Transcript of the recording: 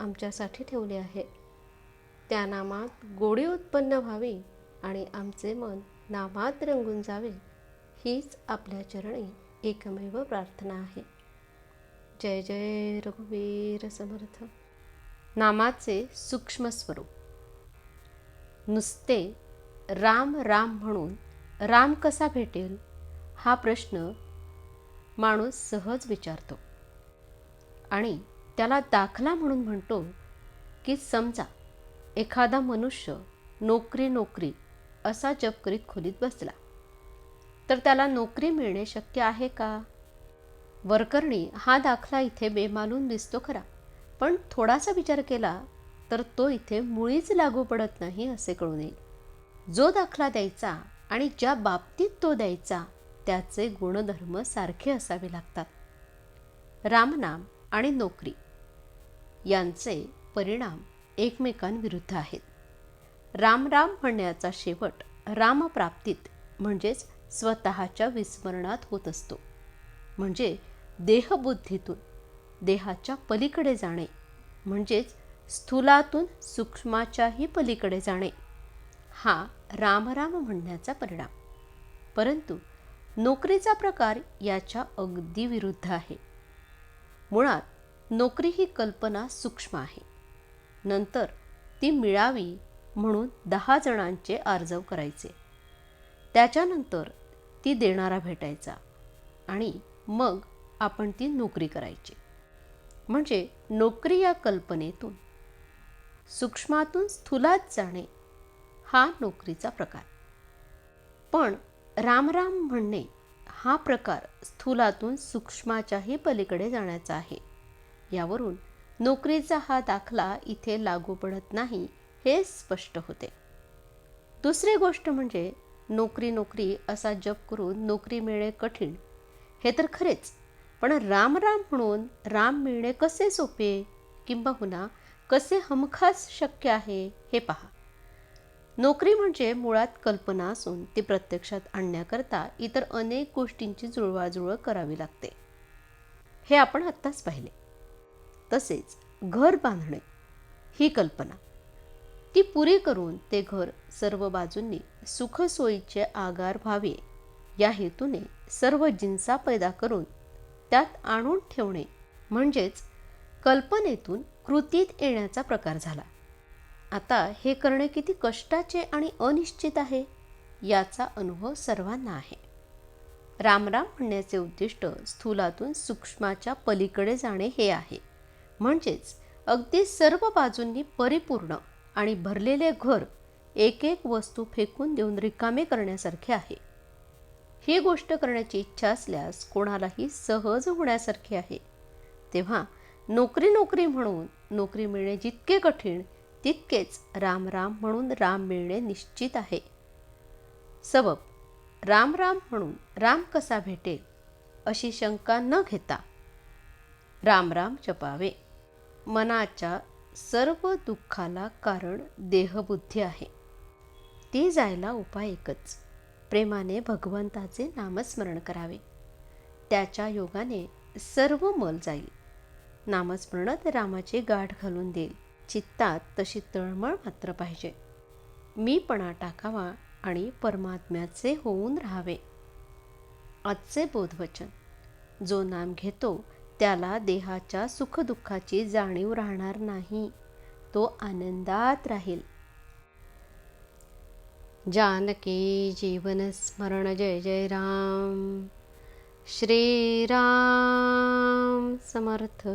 आमच्यासाठी ठेवले आहे. त्या नामात गोडी उत्पन्न व्हावी आणि आमचे मन नामात रंगून जावे हीच आपल्या चरणी एकमेव प्रार्थना आहे. जय जय रघुवीर समर्थ. नामाचे सूक्ष्म स्वरूप. नुसते राम राम म्हणून राम कसा भेटेल? हा प्रश्न माणूस सहज विचारतो. आणि त्याला दाखला म्हणून म्हणतो की समजा एखादा मनुष्य नोकरी नोकरी असा जप करीत खोलीत बसला. तर त्याला नोकरी मिळणे शक्य आहे का? वरकरणी हा दाखला इथे बेमालून दिसतो खरा. पण थोडासा विचार केला तर तो इथे मुळीच लागू पडत नाही असे कळून येईल. जो दाखला द्यायचा आणि ज्या बाबतीत तो द्यायचा त्याचे गुणधर्म सारखे असावे लागतात. रामनाम आणि नोकरी यांचे परिणाम एकमेकांविरुद्ध आहेत. राम राम म्हणण्याचा शेवट रामप्राप्तीत म्हणजेच स्वतःच्या विस्मरणात होत असतो. म्हणजे देहबुद्धीतून देहाच्या पलीकडे जाणे म्हणजेच स्थूलातून सूक्ष्माच्याही पलीकडे जाणे हा रामराम म्हणण्याचा परिणाम. परंतु नोकरीचा प्रकार याच्या अगदी विरुद्ध आहे. मुळात नोकरी ही कल्पना सूक्ष्म आहे. नंतर ती मिळावी म्हणून दहा जणांचे आर्जव करायचे. त्याच्यानंतर ती देणारा भेटायचा आणि मग आपण ती नोकरी करायची. म्हणजे नोकरी या कल्पनेतून. सूक्ष्मातून स्थूलात जाणे हा नोकरीचा प्रकार. पण रामराम म्हणणे हा प्रकार स्थूलातून सूक्ष्माच्याही पलीकडे जाण्याचा आहे. यावरून नोकरीचा हा दाखला इथे लागू पडत नाही हे स्पष्ट होते. दुसरी गोष्ट म्हणजे नोकरी नोकरी असा जप करून नोकरी मिळणे कठीण. हे तर खरेच पण राम राम म्हणून राम मिळणे कसे सोपे? किंबहुना कसे हमखास शक्य आहे हे पहा. नोकरी म्हणजे मुळात कल्पना असून ती प्रत्यक्षात आणण्याकरता इतर अनेक गोष्टींची जुळवाजुळव करावी लागते. हे आपण आत्ताच पाहिले. तसेच घर बांधणे ही कल्पना. ती पुरी करून ते घर सर्व बाजूंनी सुखसोयीचे आगार व्हावे. या हेतूने सर्व जिन्सा पैदा करून त्यात आणून ठेवणे म्हणजेच कल्पनेतून कृतीत येण्याचा प्रकार झाला. आता हे करणे किती कष्टाचे आणि अनिश्चित आहे याचा अनुभव सर्वांना आहे. रामराम म्हणण्याचे उद्दिष्ट स्थूलातून सूक्ष्माच्या पलीकडे जाणे हे आहे. म्हणजेच अगदी सर्व बाजूंनी परिपूर्ण आणि भरलेले घर एक एक वस्तू फेकून देऊन रिकामे करण्यासारखे आहे. ही गोष्ट करण्याची इच्छा असल्यास कोणालाही सहज होण्यासारखी आहे. तेव्हा नोकरी नोकरी म्हणून नोकरी मिळणे जितके कठीण तितकेच राम राम म्हणून राम मिळणे निश्चित आहे. सबब राम राम म्हणून राम कसा भेटेल अशी शंका न घेता राम राम जपावे. मनाच्या सर्व दुःखाला कारण देहबुद्धी आहे. ती जायला उपाय एकच प्रेमाने भगवंताचे नामस्मरण करावे. त्याच्या योगाने सर्व मल जाईल. नामस्मरणत रामाची गाठ घालून देईल. चित्तात तशी तळमळ मात्र पाहिजे. मीपणा टाकावा आणि परमात्म्याचे होऊन राहावे. आजचे बोधवचन. जो नाम घेतो त्याला देहाच्या सुखदुःखाची जाणीव राहणार नाही. तो आनंदात राहील. जानकी जीवन स्मरण जय जय राम. श्रीराम समर्थ.